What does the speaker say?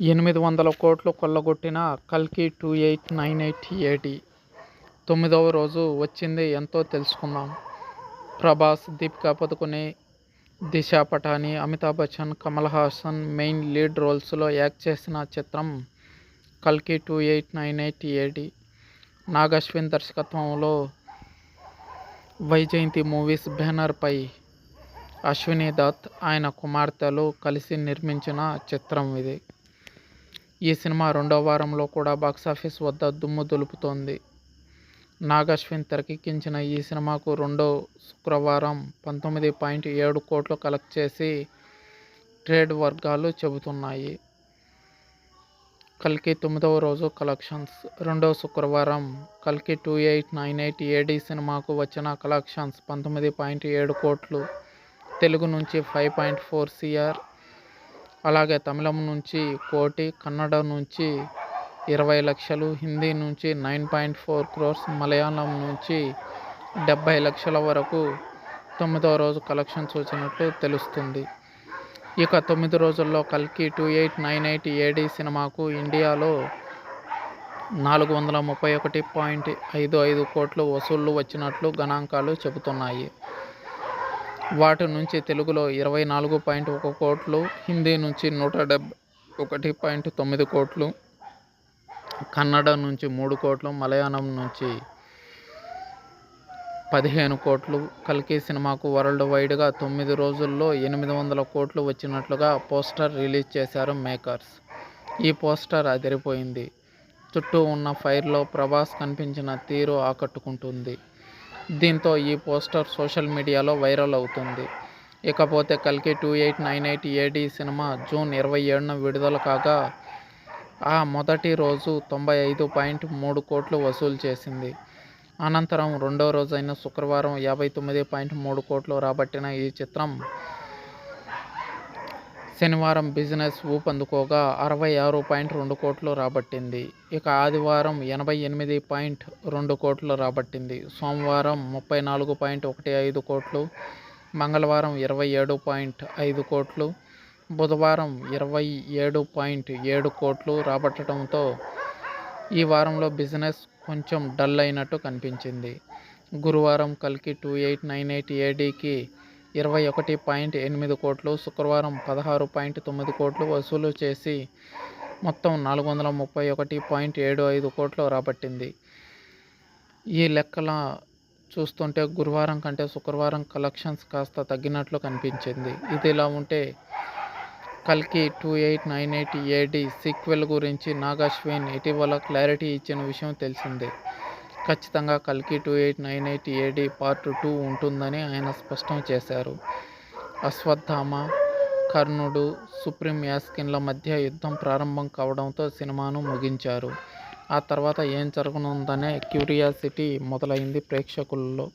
ఎనిమిది వందల కోట్లు కొల్లగొట్టిన కల్కి two eight nine eight AD తొమ్మిదవ రోజు వచ్చింది ఎంతో తెలుసుకుందాం. ప్రభాస్ దీపికా పదుకునే దిశా పటాని అమితాబ్ బచ్చన్ కమల్ హాసన్ మెయిన్ లీడ్ రోల్స్లో యాక్ట్ చేసిన చిత్రం కల్కి two eight nine eight AD Nag Ashwin దర్శకత్వంలో వైజయంతి మూవీస్ బ్యానర్పై అశ్విని దత్ ఆయన కుమార్తెలు కలిసి నిర్మించిన చిత్రం ఇది. ఈ సినిమా రెండో వారంలో కూడా బాక్సాఫీస్ వద్ద దుమ్ము దులుపుతోంది. నాగ్ అశ్విన్ తెరకెక్కించిన ఈ సినిమాకు రెండో శుక్రవారం పంతొమ్మిది పాయింట్ ఏడు కోట్లు కలెక్ట్ చేసి ట్రేడ్ వర్గాలు చెబుతున్నాయి. కల్కి తొమ్మిదవ రోజు కలెక్షన్స్. రెండో శుక్రవారం కల్కి two eight nine eight AD సినిమాకు వచ్చిన కలెక్షన్స్. పంతొమ్మిది పాయింట్ ఏడు కోట్లు. తెలుగు నుంచి ఫైవ్ పాయింట్ ఫోర్ సిఆర్ అలాగే తమిళం నుంచి కోటి కన్నడ నుంచి ఇరవై లక్షలు హిందీ నుంచి nine point four crores Malayalam నుంచి డెబ్భై లక్షల వరకు తొమ్మిదవ రోజు కలెక్షన్స్ వచ్చినట్లు తెలుస్తుంది. ఇక తొమ్మిది రోజుల్లో కల్కి two eight nine eight AD సినిమాకు ఇండియాలో నాలుగు వందల ముప్పై ఒకటి పాయింట్ ఐదు ఐదు కోట్లు వసూళ్ళు వచ్చినట్లు గణాంకాలు చెబుతున్నాయి. వాటి నుంచి తెలుగులో ఇరవై నాలుగు పాయింట్ ఒక కోట్లు హిందీ నుంచి నూట డెబ్బై ఒకటి పాయింట్ తొమ్మిది కోట్లు కన్నడ నుంచి మూడు కోట్లు మలయాళం నుంచి పదిహేను కోట్లు కల్కి సినిమాకు వరల్డ్ వైడ్గా తొమ్మిది రోజుల్లో ఎనిమిది వందల కోట్లు వచ్చినట్లుగా పోస్టర్ రిలీజ్ చేశారు మేకర్స్. ఈ పోస్టర్ అదిరిపోయింది. చుట్టూ ఉన్న ఫైర్లో ప్రభాస్ కనిపించిన తీరు ఆకట్టుకుంటుంది. దీంతో ఈ పోస్టర్ సోషల్ మీడియాలో వైరల్ అవుతుంది. ఇకపోతే కల్కి two eight nine eight AD cinema June ఇరవై ఏడున విడుదల కాగా ఆ మొదటి రోజు తొంభై ఐదు పాయింట్ మూడు కోట్లు వసూలు చేసింది. అనంతరం రెండో రోజైన శుక్రవారం యాభై తొమ్మిది పాయింట్ మూడు కోట్లు రాబట్టిన ఈ చిత్రం శనివారం బిజినెస్ ఊపందుకోగా అరవై ఆరు పాయింట్ రెండు కోట్లు రాబట్టింది. ఇక ఆదివారం ఎనభై ఎనిమిది పాయింట్ రెండు కోట్లు రాబట్టింది. సోమవారం ముప్పై నాలుగు పాయింట్ ఒకటి ఐదు కోట్లు మంగళవారం ఇరవై ఏడు పాయింట్ ఐదు కోట్లు బుధవారం ఇరవై ఏడు పాయింట్ ఏడు కోట్లు రాబట్టడంతో ఈ వారంలో బిజినెస్ కొంచెం డల్ అయినట్టు కనిపించింది. గురువారం కల్కి టూ ఎయిట్ నైన్ ఎయిట్ ఏడీకి ఇరవై ఒకటి పాయింట్ ఎనిమిది కోట్లు శుక్రవారం పదహారు పాయింట్ తొమ్మిది కోట్లు వసూలు చేసి మొత్తం నాలుగు వందల ముప్పై ఒకటి పాయింట్ ఏడు ఐదు కోట్లు రాబట్టింది. ఈ లెక్కల చూస్తుంటే గురువారం కంటే శుక్రవారం కలెక్షన్స్ కాస్త తగ్గినట్లు కనిపించింది. ఇది ఇలా ఉంటే కల్కి two eight nine eight AD sequel గురించి నాగాశ్విన్ ఇటీవల క్లారిటీ ఇచ్చిన విషయం తెలిసిందే. ఖచ్చితంగా కల్కి two eight nine eight AD part two ఉంటుందని ఆయన స్పష్టం చేశారు. అశ్వత్థామ కర్ణుడు సుప్రీం యాస్కిన్ల మధ్య యుద్ధం ప్రారంభం కావడంతో సినిమాను ముగించారు. ఆ తర్వాత ఏం జరగనుందనే క్యూరియాసిటీ మొదలైంది ప్రేక్షకుల్లో.